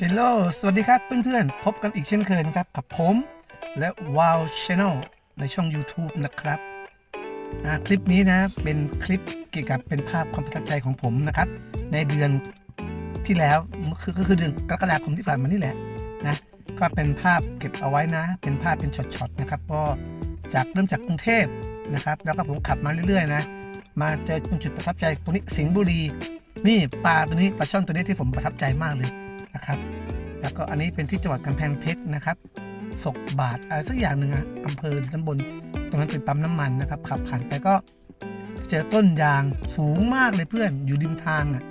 เฮลโลสวัสดีครับเพื่อนๆ พบกันอีกเช่นเคยนะครับกับผมและ Wow Channel ในช่อง YouTube นะครับคลิปนี้นะเป็นคลิปเกี่ยวกับเป็นภาพความประทับใจของผมนะครับ ในเดือนที่แล้วคือก็คือเดือนกรกฎาคมที่ผ่านมานี่แหละนะก็เป็นภาพเก็บเอาไว้นะ เป็นภาพเป็นช็อตๆนะครับก็จากเริ่มจากกรุงเทพนะครับแล้วก็ผมขับมาเรื่อยๆนะมาเจอจุดประทับใจตรงนี้สิงห์บุรี นี่ปลาตัวนี้ปลาช่อนตัวนี้ที่ผมประทับใจมากเลย นะครับแล้วก็อันนี้เป็นที่จังหวัดกำแพงเพชรนะครับศกบาทอะไรสักอย่างหนึ่งอะอำเภอหรือตำบลตรงนั้นเป็นปั๊มน้ำมันนะครับขับผ่านไปก็เจอต้นยางสูงมากเลยเพื่อนอยู่ริมทางอะ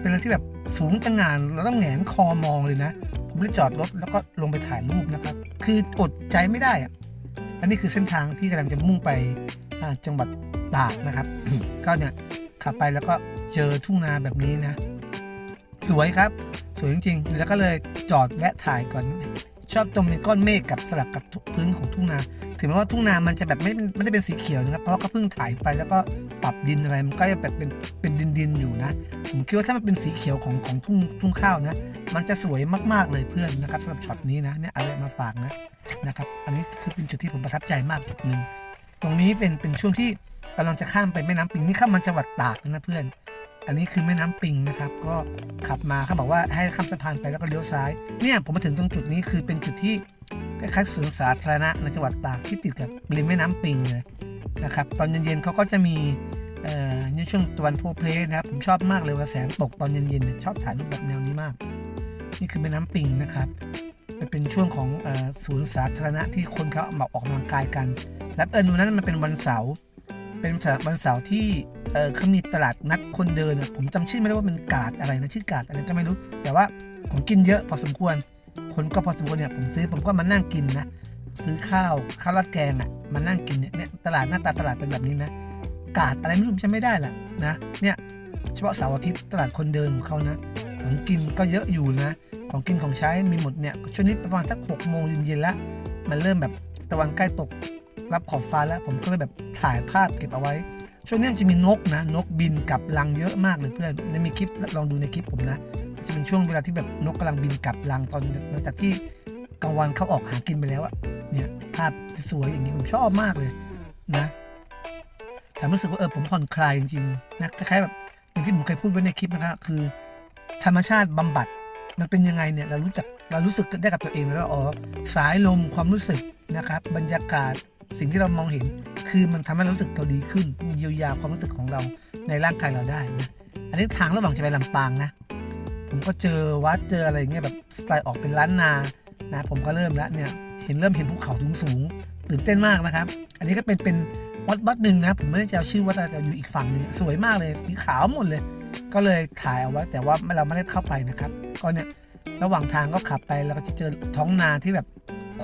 เป็นอะไรที่แบบสูงตั้งงานเราต้องแหงนคอมองเลยนะ ผมเลยจอดรถแล้วก็ลงไปถ่ายรูปนะครับ คืออดใจไม่ได้อะอันนี้คือเส้นทางที่กำลังจะมุ่งไปอ่าจังหวัดตากนะครับ ก็เนี่ยขับไปแล้วก็เจอทุ่งนาแบบนี้นะ สวยครับ สวยจริงๆ แล้วก็เลยจอดแวะถ่ายก่อน ชอบตรงมีก้อนเมฆกับสลับกับพื้นของทุ่งนา ถึงแม้ว่าทุ่งนามันจะแบบไม่ไม่ได้เป็นสีเขียวนะครับ เพราะว่าเขาเพิ่งถ่ายไปแล้วก็ปรับดินอะไรมันก็จะแบบเป็นเป็นดินดินๆอยู่นะ ผมคิดว่าถ้ามันเป็นสีเขียวของของทุ่งทุ่งข้าวนะ มันจะสวยมากๆเลยเพื่อนนะครับสำหรับช็อตนี้นะเนี่ยเอะไรมาฝากนะนะครับ อันนี้คือเป็นจุดที่ผมประทับใจมากจุดหนึ่งตรงนี้เป็นเป็นช่วงที่กำลังจะข้ามไปแม่น้ำปิงนี่ข้ามมาจังหวัดตากนะเพื่อน อันนี้คือแม่น้ำปิงนะครับ ก็ขับมาเขาบอกว่าให้ข้ามสะพานไปแล้วก็เลี้ยวซ้าย เนี่ยผมมาถึงตรงจุดนี้คือเป็นจุดที่คล้ายๆสวนสาธารณะในจังหวัดตากที่ติดกับริมแม่น้ำปิงเลยนะครับ ตอนเย็นๆเขาก็จะมีเอ่อช่วงตะวันโพเพลนะครับ ผมชอบมากเลยเวลาแสงตกตอนเย็นๆชอบถ่ายรูปแบบแนวนี้มาก นี่คือแม่น้ำปิงนะครับเป็นช่วงของเอ่อสวนสาธารณะที่คนเขามาออกกำลังกายกัน และเอิญวันนั้นมันเป็นวันเสาร์เป็นวันเสาร์ที่ เออเขามีตลาดนัดคนเดินอะผมจำชื่อไม่ได้ว่าเป็นกาดอะไรนะชื่อกาดอะไรก็ไม่รู้ แต่ว่าของกินเยอะพอสมควร คนก็พอสมควรเนี่ยผมซื้อผมก็มานั่งกินนะ ซื้อข้าวข้าวราดแกงอะมานั่งกินเนี่ยเนี่ยตลาดหน้าตาตลาดเป็นแบบนี้นะ กาดอะไรไม่รู้ผมจำไม่ได้แหละนะเนี่ยเฉพาะเสาร์อาทิตย์ตลาดคนเดินของเขานะ ของกินก็เยอะอยู่นะ ของกินของใช้มีหมดเนี่ยช่วงนี้ประมาณสักหกโมงเย็นๆแล้วมันเริ่มแบบตะวันใกล้ตกรับขอบฟ้าแล้ว ผมก็เลยแบบถ่ายภาพเก็บเอาไว้ ช่วงนี้มันจะมีนกนะนกบินกลับรังเยอะมากเลยเพื่อนในมีคลิปลองดูในคลิปผมนะมันจะเป็นช่วงเวลาที่แบบนกกำลังบินกลับรังตอนหลังจากที่กลางวันเขาออกหากินไปแล้วอะเนี่ยภาพสวยอย่างนี้ผมชอบมากเลยนะแต่รู้สึกว่าเออผมผ่อนคลายจริงๆนะคล้ายๆแบบอย่างที่ผมเคยพูดไว้ในคลิปนะครับคือ ธรรมชาติบำบัดมันเป็นยังไงเนี่ยเรารู้จักเรารู้สึกได้กับตัวเองแล้วอ๋อสายลมความรู้สึกนะครับ บรรยากาศ สิ่งที่เรามองเห็นคือมันทำให้เรารู้สึกเราดีขึ้นเยียวยาความรู้สึกของเราในร่างกายเราได้นะอันนี้ทางระหว่างจะไปลำปางนะ ผมก็เจอวัดเจออะไรเงี้ยแบบสไตล์ออกเป็นล้านนานะ ผมก็เริ่มแล้วเนี่ยเห็นเริ่มเห็นภูเขาสูงสูงๆตื่นเต้นมากนะครับ อันนี้ก็เป็นเป็นวัดวัดหนึ่งนะ ผมไม่ได้จะเอาชื่อวัดแต่อยู่อีกฝั่งหนึ่งสวยมากเลยสีขาวหมดเลย ก็เลยถ่ายเอาไว้แต่ว่าเราไม่ได้เข้าไปนะครับ ก็เนี่ยระหว่างทางก็ขับไปแล้วก็จะเจอท้องนาที่แบบ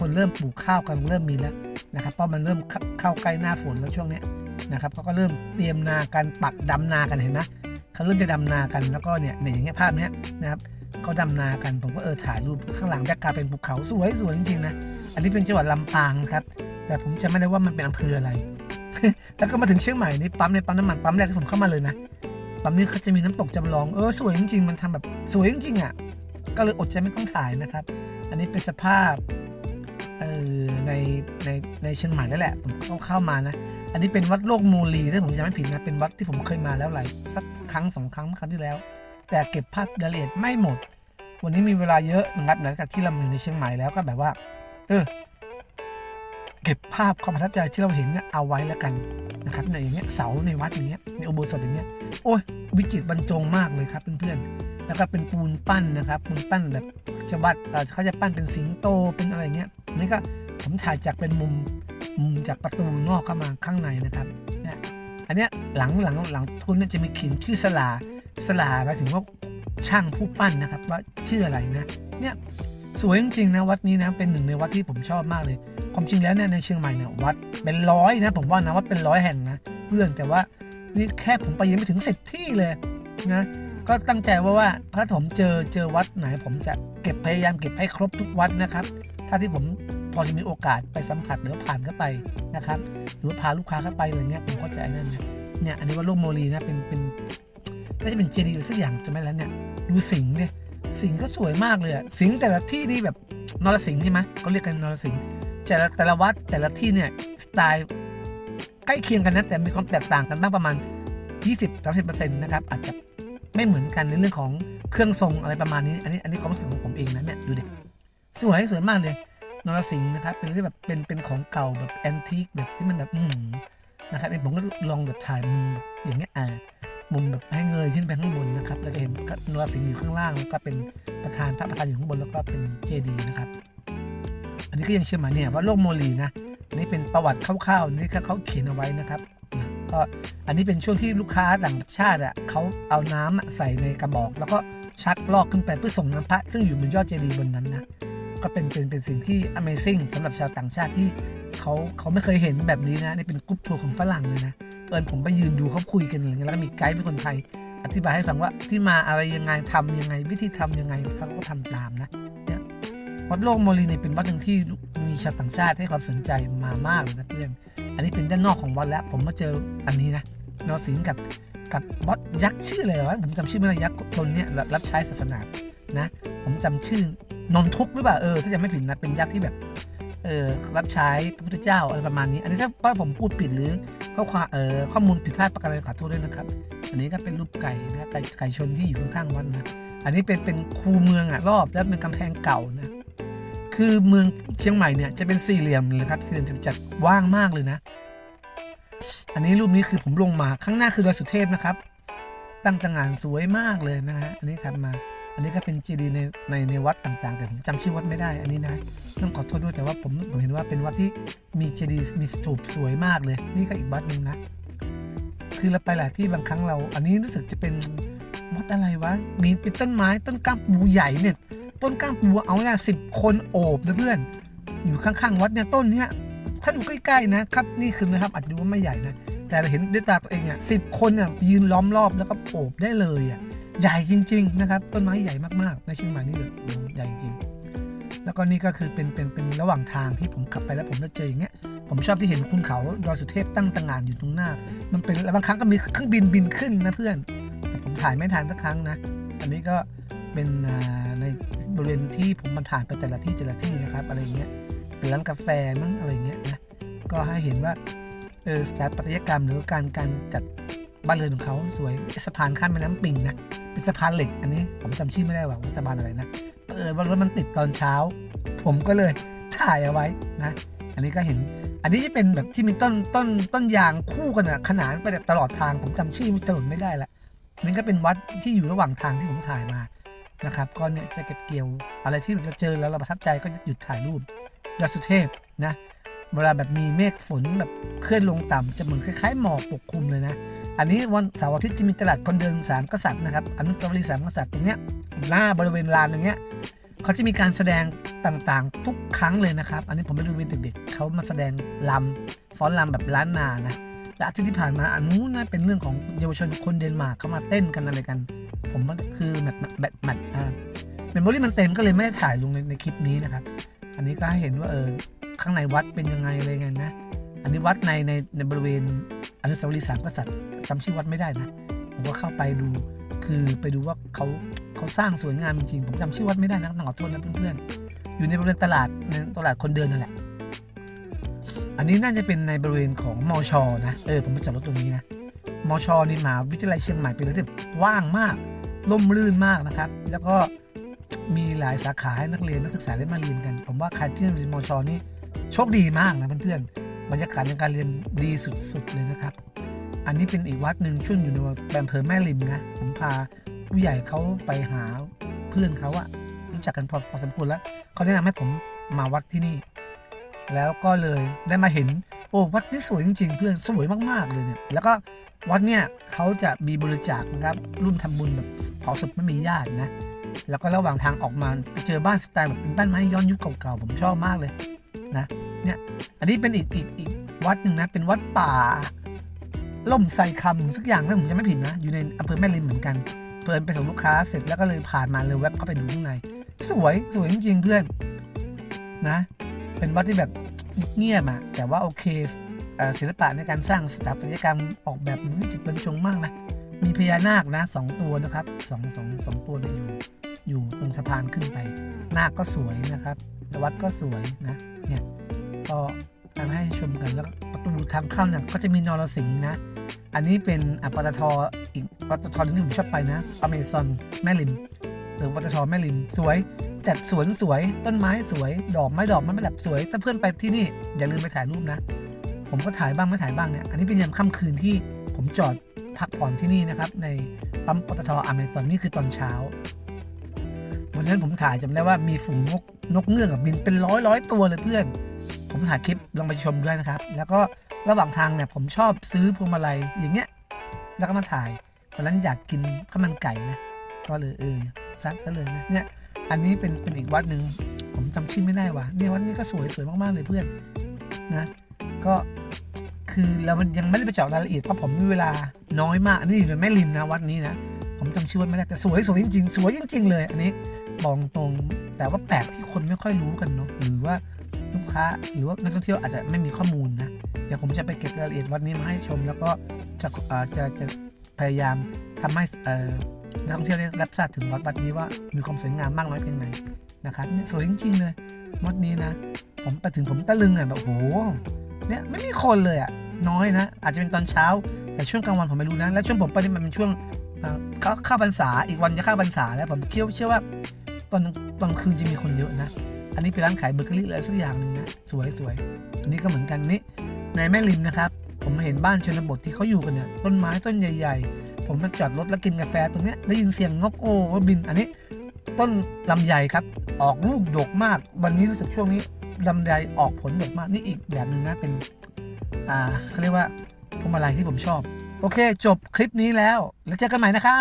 คนเริ่มปลูกข้าวกันเริ่มมีแล้วนะครับเพราะมันเริ่มเข้าใกล้หน้าฝนแล้วช่วงนี้นะครับเขาก็เริ่มเตรียมนากันปักดำนากันเห็นไหมเขาเริ่มจะดำนากันแล้วก็เนี่ยเนี่ยอย่างเงี้ยภาพเนี้ยนะครับเขาดำนากันผมก็เออถ่ายรูปข้างหลังแบ็กกาเป็นภูเขาสวยสวยจริงๆนะอันนี้เป็นจังหวัดลำปางครับแต่ผมจะไม่ได้ว่ามันเป็นอำเภออะไร แล้วก็มาถึงเชียงใหม่นี่ปั๊มในปั๊มน้ำมันปั๊มแรกที่ผมเข้ามาเลยนะปั๊มนี้เขาจะมีน้ำตกจำลองเออสวยจริงๆมันทำแบบสวยจริงๆอะก็เลยอดใจไม่ต้องถ่ายนะครับ อันนี้เป็นสภาพ ในในในเชียงใหม่นั่นแหละ ผมเข้าเข้ามานะ อันนี้เป็นวัดโลกมูลีถ้าผมจำไม่ผิดนะเป็นวัดที่ผมเคยมาแล้วหลายสักครั้งสองครั้งเมื่อครั้งที่แล้ว แต่เก็บภาพรายละเอียดไม่หมด วันนี้มีเวลาเยอะนะครับหลังจากที่เราอยู่ในเชียงใหม่แล้วก็แบบว่า เออเก็บภาพความประทับใจที่เราเห็นเนี่ยเอาไว้แล้วกันนะครับในอย่างเงี้ยเสาในวัดอย่างเงี้ยในอุโบสถอย่างเงี้ยโอ้ยวิจิตรบรรจงมากเลยครับเพื่อนๆแล้วก็เป็นปูนปั้นนะครับปูนปั้นแบบจะวัดเขาจะปั้นเป็นสิงโตเป็นอะไรเงี้ยนี่ก็ ผมถ่ายจากเป็นมุมมุมจากประตูนอกเข้ามาข้างในนะครับเนี่ยอันเนี้ยหลังหลังหลังทุนเนี่ยจะมีเขียนชื่อสลาสลาหมายถึงว่าช่างผู้ปั้นนะครับ ว่าชื่ออะไรนะเนี่ยสวยจริงๆนะวัดนี้นะเป็นหนึ่งในวัดที่ผมชอบมากเลย ความจริงแล้วเนี่ยในเชียงใหม่เนี่ยวัดเป็นร้อยนะผมว่านะวัดเป็นร้อยแห่งนะเพื่อนแต่ว่านี่แค่ผมไปยังไม่ถึงสิบที่เลยนะก็ตั้งใจว่าว่าถ้าผมเจอเจอวัดไหน ผมจะเก็บพยายามเก็บให้ครบทุกวัดนะครับ ถ้าที่ผม อจะมีโอกาสไปสัมผัสหรือผ่านเข้าไปนะครับหรือว่าพาลูกค้าเข้าไปอะไรเงี้ยผมก็จะไอ้นั่นนะเนี่ยอันนี้ว่าโลกโมลีนะเป็นเป็นน่าจะเป็นเจดีย์อสักอย่างจะไม่แล้วเนี่ยดูสิงเนี่ยสิงก็สวยมากเลยอะสิงแต่ละที่นี่แบบนรสิงใช่ไหมเขาเรียกกันนรสิงแต่ละแต่ละวัดแต่ละที่เนี่ยสไตล์ใกล้เคียงกันนะแต่มีความแตกต่างกันบ้างประมาณ 20-30%นะครับอาจจะไม่เหมือนกันในเรื่องของเครื่องทรงอะไรประมาณนี้ อันนี้อันนี้ความรู้สึกของผมเองนะเนี่ยดูดิสวยสวยมากเลย นรสิงห์นะครับ เป็นที่แบบเป็นเป็นของเก่าแบบแอนทิคแบบที่มันแบบอืนะครับผมก็ลองแบบถ่ายมุมแบบอย่างเงี้ยอ่ามุมแบบให้เงยขึ้นไปข้างบนนะครับเราจะเห็นนรสิงห์อยู่ข้างล่างแล้วก็เป็นประธานพระประธานอยู่ข้างบนแล้วก็เป็นเจดีย์นะครับ อันนี้ก็ยังเชื่อมาเนี่ยว่าโลกโมลีนะนี่เป็นประวัติคร่าวๆนี่เขาเขียนเอาไว้นะครับก็อันนี้เป็นช่วงที่ลูกค้าต่างชาติอะเขาเอาน้ำอะใส่ในกระบอก แล้วก็ชักลอกขึ้นไปเพื่อส่งน้ำพระซึ่งอยู่บนยอดเจดีย์บนนั้นนะ ก็เป็นเป็นเป็นสิ่งที่ Amazing สำหรับชาวต่างชาติที่เขาเขาไม่เคยเห็นแบบนี้นะนี่เป็นกรุ๊ปทัวร์ของฝรั่งเลยนะเอิญผมไปยืนดูเขาคุยกันอะไรเงี้ยแล้วก็มีไกด์เป็นคนไทย อธิบายให้ฟังว่าที่มาอะไรยังไงทำยังไง วิธีทำยังไงเขาก็ทำตามนะเนี่ยวัดโลกโมลีเนี่ยเป็นวัดหนึ่งที่มีชาวต่างชาติให้ความสนใจมามากเลยนะเพื่อนอันนี้เป็นด้านนอกของวัดแล้ว ผมมาเจออันนี้นะนรสิงกับกับวัดยักษ์ชื่ออะไรวะผมจำชื่อไม่ได้ยักษ์ตนเนี้ยรับใช้ศาสนานะ ผมจำชื่อ นนทุกหรือเปล่าเออถ้าจะไม่ผิดนะเป็นยักษ์ที่แบบเออรับใช้พระพุทธเจ้าอะไรประมาณนี้ อันนี้ถ้าว่าผมพูดผิดหรือข้อความเออข้อมูลผิดพลาดประการใดขอโทษด้วยนะครับ อันนี้ก็เป็นรูปไก่นะไก่ไก่ชนที่อยู่ข้างๆวัดนนะอันนี้เป็นเป็นคูเมืองอะรอบแล้วเป็นกำแพงเก่านะคือเมืองเชียงใหม่เนี่ยจะเป็นสี่เหลี่ยมเลยครับสี่เหลี่ยมจะจัดว่างมากเลยนะ อันนี้รูปนี้คือผมลงมาข้างหน้าคือดอยสุเทพนะครับ ตั้งต่างานสวยมากเลยนะฮะอันนี้ครับมา อันนี้ก็เป็นเจดีย์ในในในวัดต่างๆ แต่ผมจำชื่อวัดไม่ได้ อันนี้นะต้องขอโทษด้วยแต่ว่าผมผมเห็นว่าเป็นวัดที่มีเจดีย์มีสถูปสวยมากเลย นี่ก็อีกวัดหนึ่งนะ คือเราไปหลายที่บางครั้งเรา อันนี้รู้สึกจะเป็นวัดอะไรวะมีเป็นต้นไม้ต้นก้ามปูใหญ่เนี่ย ต้นก้ามปูเอาง่ายสิบคนโอบนะเพื่อน อยู่ข้างๆ วัดเนี่ยต้นเนี้ยถ้าอยู่ใกล้ๆนะครับ นี่คือนะครับ อาจจะดูว่าไม่ใหญ่นะ แต่เราเห็นด้วยตาตัวเองเนี่ยสิบคนเนี่ยยืนล้อมรอบแล้วก็โอบได้เลยอะ ใหญ่จริง ๆ นะครับ ต้นไม้ใหญ่มากๆ ในเชียงใหม่นี่แบบใหญ่จริงแล้วก็นี่ก็คือเป็นเป็นเป็นระหว่างทางที่ผมขับไปแล้วผมได้เจออย่างเงี้ยผมชอบที่เห็นคุณเขาดอยสุเทพตั้งตางานอยู่ตรงหน้า มันเป็นแล้วบางครั้งก็มีเครื่องบินบินขึ้นนะเพื่อน แต่ผมถ่ายไม่ทันสักครั้งนะ อันนี้ก็เป็นในบริเวณที่ผมมันผ่านไปแต่ละที่แต่ละที่นะครับ อะไรเงี้ยเป็นร้านกาแฟมั้งอะไรเงี้ยนะก็ให้เห็นว่าเออสถาปัตยกรรมหรือการการจัดบ้านเรือนของเขาสวยสะพานข้ามแม่น้ำปิงนะ เป็นสะพานเหล็ก อันนี้ผมจำชื่อไม่ได้ว่าว่าสะพานอะไรนะเออว่ารถมันติดตอนเช้า ผมก็เลยถ่ายเอาไว้นะ อันนี้ก็เห็น อันนี้จะเป็นแบบที่มีต้นต้นต้นยางคู่กันอะขนานไปตลอดทางผมจำชื่อถนนไม่ได้ละนี่ก็เป็นวัดที่อยู่ระหว่างทางที่ผมถ่ายมานะครับก็เนี่ยจะเก็บเกี่ยวอะไรที่เราเจอแล้วเราประทับใจก็จะหยุดถ่ายรูปดอสุเทพนะเวลาแบบมีเมฆฝนแบบเคลื่อนลงต่ำจะเหมือนคล้ายๆหมอกปกคลุมเลยนะ อันนี้วันเสาร์อาทิตย์จะมีตลาดคนเดินสามกษัตริย์นะครับอนุสาวรีย์สามกษัตริย์ตรงเนี้ยหน้าบริเวณลานตรงเนี้ยเขาจะมีการแสดงต่างๆ ทุกครั้งเลยนะครับ อันนี้ผมไปดูเป็นเด็กๆเขามาแสดงลำฟ้อนลำแบบล้านนานะและอาทิตย์ที่ผ่านมาอันนู้นนะเป็นเรื่องของเยาวชนคนเดนมาร์กเขามาเต้นกันอะไรกัน ผมว่าคือแบบแบบแบบอ่าเมมโมรี่มันเต็มก็เลยไม่ได้ถ่ายลงในในคลิปนี้นะครับ อันนี้ก็ให้เห็นว่าเออข้างในวัดเป็นยังไงอะไรไงนะ อันนี้วัดในในในบริเวณ อนุสาวรีย์สามกษัตริย์จำชื่อวัดไม่ได้นะ ผมก็เข้าไปดูคือไปดูว่าเขาเขาสร้างสวยงามจริงผมจำชื่อวัดไม่ได้นะต้องขอโทษนะเพื่อนๆอยู่ในบริเวณตลาดในตลาดคนเดินนั่นแหละ อันนี้น่าจะเป็นในบริเวณของมอชอนะเออผมไปจอดรถตรงนี้นะมอชอนี่มหาวิทยาลัยเชียงใหม่เป็นอะไรที่กว้างมากร่มรื่นมากนะครับ แล้วก็มีหลายสาขาให้นักเรียนนักศึกษาได้มาเรียนกัน ผมว่าใครที่เรียนมอชอนี่โชคดีมากนะเพื่อนๆ บรรยากาศในการเรียนดีสุดๆเลยนะครับ อันนี้เป็นอีกวัดหนึ่งช่วงอยู่ในอำเภอแม่ริมนะ ผมพาผู้ใหญ่เขาไปหาเพื่อนเขาอะรู้จักกันพอพอสมควรแล้วเขาแนะนำให้ผมมาวัดที่นี่ แล้วก็เลยได้มาเห็น โอ้วัดที่สวยจริง ๆ เพื่อนสวยมากๆเลยเนี่ยแล้วก็วัดเนี่ยเขาจะมีบริจาคนะครับร่วมทำบุญแบบเผาศพไม่มีญาตินะแล้วก็ระหว่างทางออกมาจะเจอบ้านสไตล์แบบเป็นบ้านไม้ย้อนยุคเก่าๆผมชอบมากเลยนะ เนี่ยอันนี้เป็นอีกอีกอีกวัดหนึ่งนะ เป็นวัดป่า ล่มไซคำสักอย่างถ้าผมจะไม่ผิดนะ อยู่ในอำเภอแม่ริมเหมือนกัน เพื่อนไปส่งลูกค้าเสร็จแล้วก็เลยผ่านมาเลยแวบเข้าไปดูข้างใน สวยสวยจริงเพื่อนนะ เป็นวัดที่แบบเงียบอะแต่ว่าโอเคศิลปะในการสร้างสถาปัตยกรรมออกแบบมันวิจิตรบรรจงมากนะ มีพญานาคนะสองตัวนะครับสองสองสองตัวเนี่ยอยู่ อยู่ตรงสะพานขึ้นไปน้าก็สวยนะครับแล้ววัดก็สวยนะ เนี่ย ก็ทำให้ชมกันแล้วประตูทางเข้าเนี่ยก็จะมีนรสิงห์นะ อันนี้เป็นอปตทอีกปตทนึงที่ผมชอบไปนะอเมซอนแม่ริมหรือปตทแม่ริมสวย จัดสวนสวยต้นไม้สวย ดอกไม้ดอกมันแบบสวย ถ้าเพื่อนไปที่นี่ อย่าลืมไปถ่ายรูปนะ ผมก็ถ่ายบ้างไม่ถ่ายบ้างเนี่ยอันนี้เป็นยามค่ำคืนที่ผมจอดพักผ่อนที่นี่นะครับในปั๊มปตทอเมซอนนี่คือตอนเช้าวันนั้นผมถ่ายจำได้ว่ามีฝูงนกนกเงือกบินเป็นร้อยร้อยตัวเลยเพื่อน ผมถ่ายคลิปลองไปชมด้วยนะครับ แล้วก็ระหว่างทางเนี่ยผมชอบซื้อพวงมาลัยอย่างเงี้ย แล้วก็มาถ่ายวันนั้นอยากกินข้าวมันไก่นะก็เลยเออซัดซะเลยนะเนี่ยอันนี้เป็นเป็นอีกวัดหนึ่งผมจำชื่อไม่ได้ว่ะเนี่ยวัดนี้ก็สวยสวยมากๆเลยเพื่อนนะ ก็คือเรามันยังไม่ได้ไปเจาะรายละเอียดเพราะผมมีเวลาน้อยมากอันนี้อยู่ในแม่ริมนะวัดนี้นะผมจำชื่อวัดไม่ได้แต่สวยสวยจริงๆ สวยจริง ๆ เลย อันนี้บอกตรงแต่ว่าแปลกที่คนไม่ค่อยรู้กันเนาะหรือว่า ลูกค้าหรือว่านักท่องเที่ยวอาจจะไม่มีข้อมูลนะเดี๋ยวผมจะไปเก็บรายละเอียดวัดนี้มาให้ชม แล้วก็จะจะจะพยายามทำให้นักท่องเที่ยวได้รับทราบถึงวัดวัดนี้ว่ามีความสวยงามมากน้อยเพียงไหนนะครับเนี่ยสวยจริงๆเลยวัดนี้นะ ผมไปถึงผมตะลึงอะแบบโอ้โหเนี่ยไม่มีคนเลยอะน้อยนะ อาจจะเป็นตอนเช้า แต่ช่วงกลางวันผมไม่รู้นะและช่วงผมไปนี่มันเป็นช่วงเอ่อเข้าเข้าพรรษาอีกวันจะเข้าพรรษาแล้วผมเชื่อเชื่อว่าตอนตอนคืนจะมีคนเยอะนะ อันนี้เป็นร้านขายเบเกอรี่อะไรสักอย่างหนึ่งนะ สวยสวยอันนี้ก็เหมือนกันนี่ในแม่ริมนะครับ ผมเห็นบ้านชนบทที่เขาอยู่กันเนี่ยต้นไม้ต้นใหญ่ ๆ ผมมาจอดรถแล้วกินกาแฟตรงเนี้ยได้ยินเสียงนกโอ้บิน อันนี้ ต้นลำไยครับ ออกลูกดกมาก วันนี้รู้สึกช่วงนี้ลำไยออกผลดกมากนี่อีกแบบหนึ่งนะเป็นอ่าเขาเรียกว่าพวงมาลัยที่ผมชอบ โอเค จบคลิปนี้แล้วแล้วเจอกันใหม่นะครับ